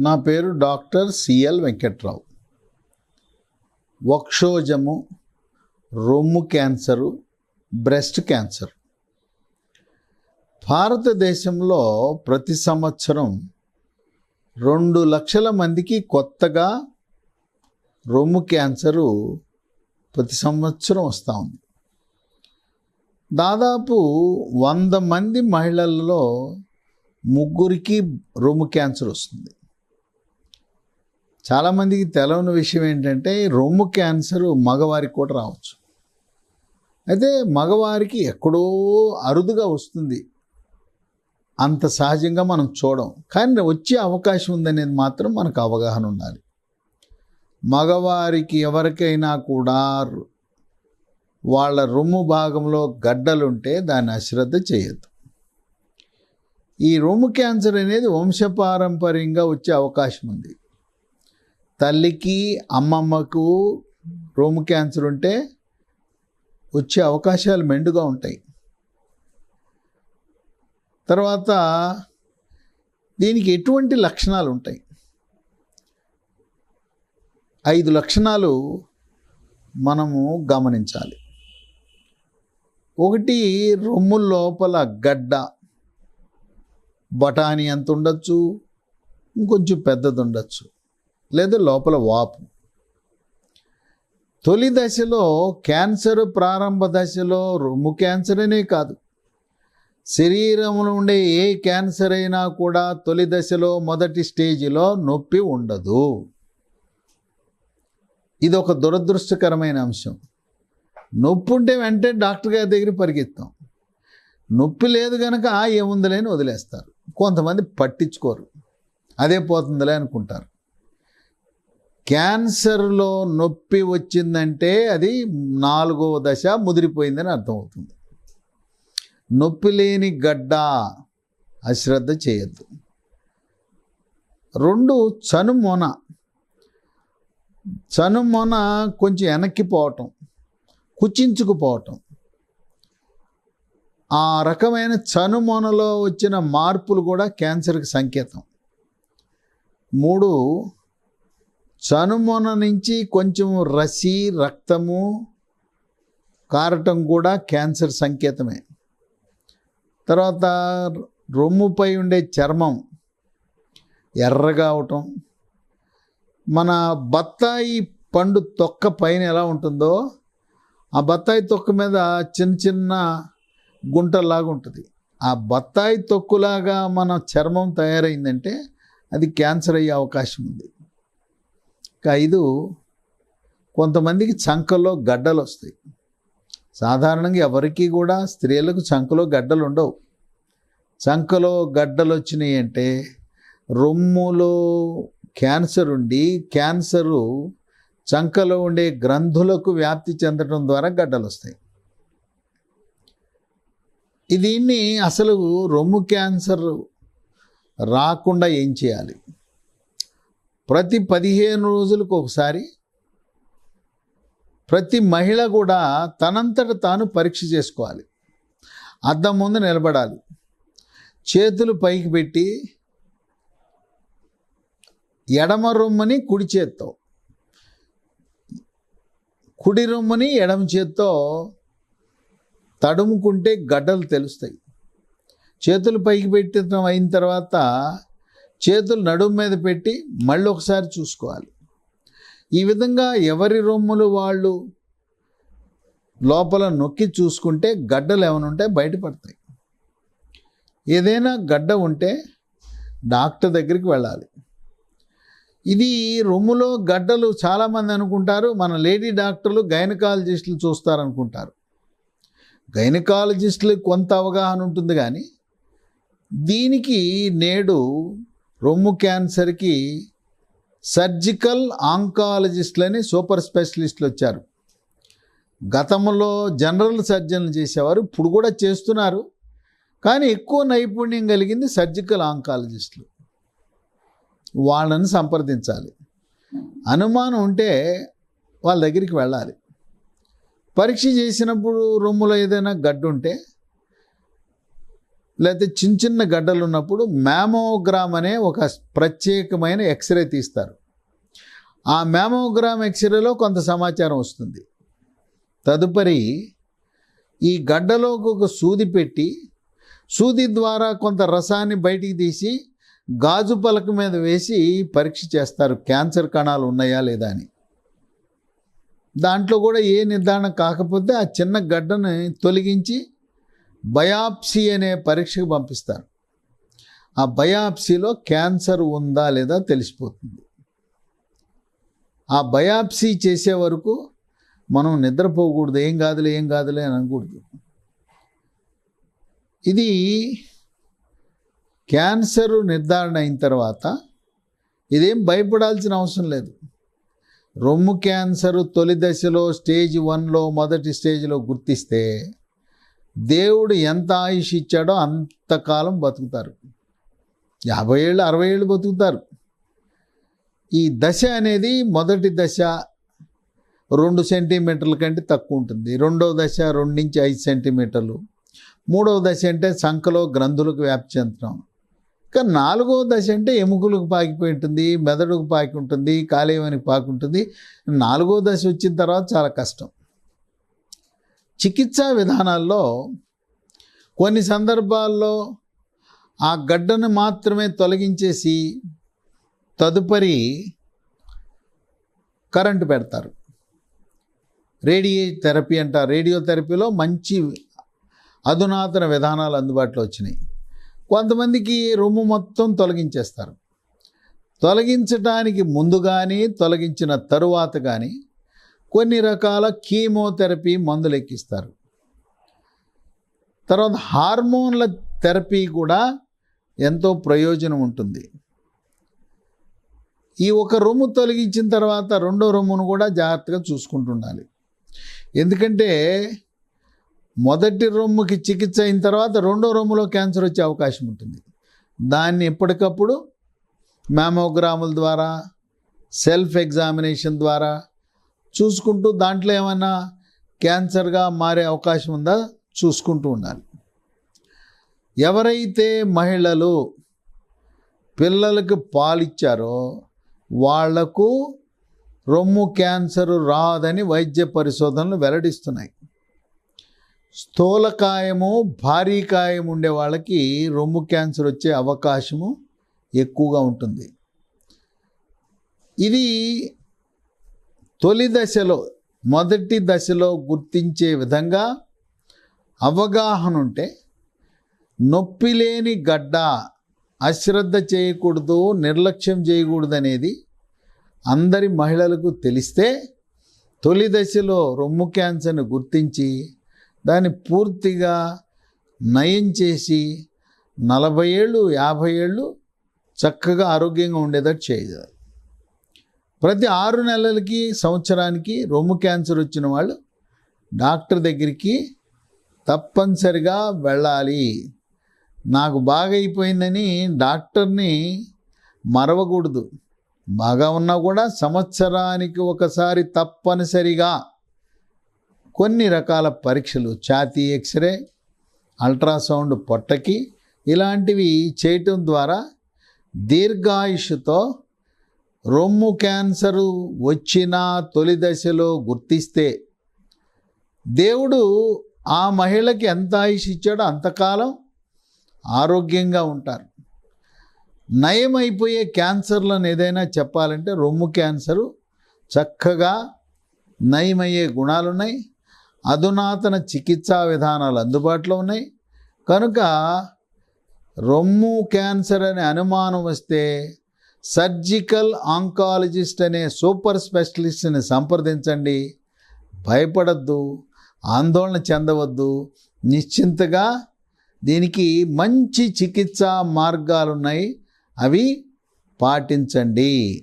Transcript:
నా పేరు doctor CL Venkatrao. వక్షోజము రొమ్ము క్యాన్సరు బ్రెస్ట్ క్యాన్సర్. భారతదేశంలో ప్రతి సంవత్సరం రెండు లక్షల మందికి కొత్తగా రొమ్ము క్యాన్సరు ప్రతి సంవత్సరం వస్తూ ఉంది. దాదాపు వంద మంది మహిళల్లో ముగ్గురికి రొమ్ము క్యాన్సర్ వస్తుంది. చాలామందికి తెలవని విషయం ఏంటంటే రొమ్ము క్యాన్సర్ మగవారికి కూడా రావచ్చు. అయితే మగవారికి ఎక్కడో అరుదుగా వస్తుంది. అంత సహజంగా మనం చూడం. కానీ వచ్చే అవకాశం ఉందనేది మాత్రం మనకు అవగాహన ఉండాలి. మగవారికి ఎవరికైనా కూడా వాళ్ళ రొమ్ము భాగంలో గడ్డలుంటే దాన్ని అశ్రద్ధ చేయొద్దు. ఈ రొమ్ము క్యాన్సర్ అనేది వంశపారంపర్యంగా వచ్చే అవకాశం ఉంది. తల్లికి అమ్మమ్మకు రొమ్ము క్యాన్సర్ ఉంటే వచ్చే అవకాశాలు మెండుగా ఉంటాయి. తర్వాత దీనికి ఎటువంటి లక్షణాలు ఉంటాయి? ఐదు లక్షణాలు మనము గమనించాలి. ఒకటి రొమ్ము లోపల గడ్డ. బఠానీ ఎంత ఉండొచ్చు ఇంకొంచెం పెద్దది ఉండొచ్చు. లేదా లోపల వాపు. తొలి దశలో క్యాన్సర్ ప్రారంభ దశలో రొమ్ము క్యాన్సర్ అనే కాదు. శరీరంలో ఉండే ఏ క్యాన్సర్ అయినా కూడా తొలి దశలో మొదటి స్టేజిలో నొప్పి ఉండదు. ఇది ఒక దురదృష్టకరమైన అంశం. నొప్పి ఉంటే వెంటనే డాక్టర్ గారి దగ్గర పరిగెత్తాం. నొప్పి లేదు కనుక ఆ ఏముందిలే అని వదిలేస్తారు. కొంతమంది పట్టించుకోరు. అదే పోతుందిలే అనుకుంటారు. క్యాన్సర్లో నొప్పి వచ్చిందంటే అది నాలుగో దశ ముదిరిపోయిందని అర్థమవుతుంది. నొప్పి లేని గడ్డ అశ్రద్ధ చేయొద్దు. రెండు చనుమొన చనుమొన కొంచెం వెనక్కిపోవటం కుచించుకుపోవటం. ఆ రకమైన చనుమొనలో వచ్చిన మార్పులు కూడా క్యాన్సర్కి సంకేతం. మూడు చనుమొన నుంచి కొంచెం రసి రక్తము కారటం కూడా క్యాన్సర్ సంకేతమే. తర్వాత రొమ్ముపై ఉండే చర్మం ఎర్రగా అవటం. మన బత్తాయి పండు తొక్క పైన ఎలా ఉంటుందో ఆ బత్తాయి తొక్క మీద చిన్న చిన్న గుంటలాగా ఉంటుంది. ఆ బత్తాయి తొక్కులాగా మన చర్మం తయారైందంటే అది క్యాన్సర్ అయ్యే అవకాశం ఉంది. ఐదు కొంతమందికి చంకలో గడ్డలు వస్తాయి సాధారణంగా ఎవరికి కూడా స్త్రీలకు చంకలో గడ్డలు ఉండవు చంకలో గడ్డలు వచ్చినాయి అంటే రొమ్ములో క్యాన్సర్ ఉండి క్యాన్సరు చంకలో ఉండే గ్రంథులకు వ్యాప్తి చెందడం ద్వారా గడ్డలు వస్తాయి దీన్ని అసలు రొమ్ము క్యాన్సర్ రాకుండా ఏం చేయాలి? ప్రతి పదిహేను రోజులకు ఒకసారి ప్రతి మహిళ కూడా తనంతట తాను పరీక్ష చేసుకోవాలి. అద్దం ముందు నిలబడాలి. చేతులు పైకి పెట్టి ఎడమ రొమ్మని కుడి చేత్తో. కుడి రొమ్మని ఎడమ చేత్తో తడుముకుంటే గడ్డలు తెలుస్తాయి. చేతులు పైకి పెట్టడం అయిన తర్వాత చేతులు నడుము మీద పెట్టి మళ్ళీ ఒకసారి చూసుకోవాలి. ఈ విధంగా ఎవరి రొమ్ములు వాళ్ళు లోపల నొక్కి చూసుకుంటే గడ్డలు ఏమైనా ఉంటే బయటపడతాయి ఏదైనా గడ్డ ఉంటే డాక్టర్ దగ్గరికి వెళ్ళాలి. ఇది రొమ్ములో గడ్డలు చాలామంది అనుకుంటారు మన లేడీ డాక్టర్లు గైనకాలజిస్టులు చూస్తారనుకుంటారు. గైనకాలజిస్టులకు కొంత అవగాహన ఉంటుంది కానీ దీనికి నేడు రొమ్ము క్యాన్సర్కి సర్జికల్ ఆంకాలజిస్టులని సూపర్ స్పెషలిస్టులు వచ్చారు. గతంలో జనరల్ సర్జన్లు చేసేవారు ఇప్పుడు కూడా చేస్తున్నారు. కానీ ఎక్కువ నైపుణ్యం కలిగింది సర్జికల్ ఆంకాలజిస్టులు. వాళ్ళని సంప్రదించాలి. అనుమానం ఉంటే వాళ్ళ దగ్గరికి వెళ్ళాలి. పరీక్ష చేసినప్పుడు రొమ్ములో ఏదైనా గడ్డు ఉంటే లేకపోతే చిన్న చిన్న గడ్డలు ఉన్నప్పుడు మ్యామోగ్రామ్ అనే ఒక ప్రత్యేకమైన ఎక్స్రే తీస్తారు. ఆ మ్యామోగ్రామ్ ఎక్స్రేలో కొంత సమాచారం వస్తుంది. తదుపరి ఈ గడ్డలోకి ఒక సూది పెట్టి సూది ద్వారా కొంత రసాన్ని బయటికి తీసి గాజు పలక మీద వేసి పరీక్ష చేస్తారు. క్యాన్సర్ కణాలు ఉన్నాయా లేదా అని. దాంట్లో కూడా ఏ నిర్ధారణ కాకపోతే ఆ చిన్న గడ్డని తొలగించి బయాప్సీ అనే పరీక్షకు పంపిస్తారు. ఆ బయాప్సీలో క్యాన్సర్ ఉందా లేదా తెలిసిపోతుంది. ఆ బయాప్సీ చేసే వరకు మనం నిద్రపోకూడదు. ఏం కాదులే ఏం కాదులే అని అనకూడదు. ఇది క్యాన్సర్ నిర్ధారణ అయిన తర్వాత ఇదేం భయపడాల్సిన అవసరం లేదు. రొమ్ము క్యాన్సర్ తొలి దశలో స్టేజ్ వన్లో మొదటి స్టేజ్లో గుర్తిస్తే దేవుడు ఎంత ఆయుష్ ఇచ్చాడో అంతకాలం బతుకుతారు. యాభై ఏళ్ళు అరవై ఏళ్ళు బతుకుతారు. ఈ దశ అనేది మొదటి దశ రెండు సెంటీమీటర్ల కంటే తక్కువ ఉంటుంది. రెండవ దశ రెండు నుంచి ఐదు సెంటీమీటర్లు. మూడవ దశ అంటే సంఖలో గ్రంథులకు వ్యాప్తి చెందడం ఇంకా నాలుగవ దశ అంటే ఎముకలకు పాకిపోయి ఉంటుంది మెదడుకు పాకి ఉంటుంది కాలేయానికి పాకి ఉంటుంది. నాలుగో దశ వచ్చిన తర్వాత చాలా కష్టం. చికిత్సా విధానాల్లో కొన్ని సందర్భాల్లో ఆ గడ్డను మాత్రమే తొలగించేసి తదుపరి కరెంటు పెడతారు. రేడియో థెరపీ అంటారు రేడియో థెరపీలో మంచి అధునాతన విధానాలు అందుబాటులో వచ్చినాయి. కొంతమందికి రొమ్ము మొత్తం తొలగించేస్తారు. తొలగించడానికి ముందు కానీ తొలగించిన తరువాత కానీ కొన్ని రకాల కీమోథెరపీ మందులు ఎక్కిస్తారు తర్వాత హార్మోన్ల థెరపీ కూడా ఎంతో ప్రయోజనం ఉంటుంది. ఈ ఒక రొమ్ము తొలగించిన తర్వాత రెండో రొమ్మును కూడా జాగ్రత్తగా చూసుకుంటుండాలి. ఎందుకంటే మొదటి రొమ్ముకి చికిత్స అయిన తర్వాత రెండో రొమ్ములో క్యాన్సర్ వచ్చే అవకాశం ఉంటుంది. దాన్ని ఎప్పటికప్పుడు మ్యామోగ్రాముల ద్వారా సెల్ఫ్ ఎగ్జామినేషన్ ద్వారా చూసుకుంటూ దాంట్లో ఏమైనా క్యాన్సర్గా మారే అవకాశం ఉందా? చూసుకుంటూ ఉండాలి. ఎవరైతే మహిళలు పిల్లలకు పాలిచ్చారో వాళ్ళకు రొమ్ము క్యాన్సర్ రాదని వైద్య పరిశోధనలు వెల్లడిస్తున్నాయి. స్థూలకాయము భారీ కాయం ఉండే వాళ్ళకి రొమ్ము క్యాన్సర్ వచ్చే అవకాశము ఎక్కువగా ఉంటుంది. ఇది తొలి దశలో మొదటి దశలో గుర్తించే విధంగా అవగాహన ఉంటే నొప్పి లేని గడ్డ అశ్రద్ధ చేయకూడదు నిర్లక్ష్యం చేయకూడదు అనేది అందరి మహిళలకు తెలిస్తే తొలి దశలో రొమ్ము క్యాన్సర్ని గుర్తించి దాన్ని పూర్తిగా నయం చేసి నలభై ఏళ్ళు యాభై ఏళ్ళు చక్కగా ఆరోగ్యంగా ఉండేటట్టు చేయాలి. ప్రతి ఆరు నెలలకి సంవత్సరానికి రొమ్ము క్యాన్సర్ వచ్చిన వాళ్ళు డాక్టర్ దగ్గరికి తప్పనిసరిగా వెళ్ళాలి. నాకు బాగా అయిపోయిందని డాక్టర్ని మరవకూడదు. బాగా ఉన్నా కూడా సంవత్సరానికి ఒకసారి తప్పనిసరిగా కొన్ని రకాల పరీక్షలు ఛాతీ ఎక్స్రే అల్ట్రాసౌండ్ పొట్టకి ఇలాంటివి చేయటం ద్వారా దీర్ఘాయుషుతో రొమ్ము క్యాన్సరు వచ్చిన తొలి దశలో గుర్తిస్తే దేవుడు ఆ మహిళకి ఎంత ఆయుష్ ఇచ్చాడో అంతకాలం ఆరోగ్యంగా ఉంటారు. నయమైపోయే క్యాన్సర్లను ఏదైనా చెప్పాలంటే రొమ్ము క్యాన్సరు చక్కగా నయమయ్యే గుణాలున్నాయి. అధునాతన చికిత్సా విధానాలు అందుబాటులో ఉన్నాయి. కనుక రొమ్ము క్యాన్సర్ అనే అనుమానం వస్తే సర్జికల్ ఆంకాలజిస్ట్ అనే సూపర్ స్పెషలిస్ట్ని సంప్రదించండి. భయపడద్దు ఆందోళన చెందవద్దు. నిశ్చింతగా దీనికి మంచి చికిత్సా మార్గాలు ఉన్నాయి అవి పాటించండి.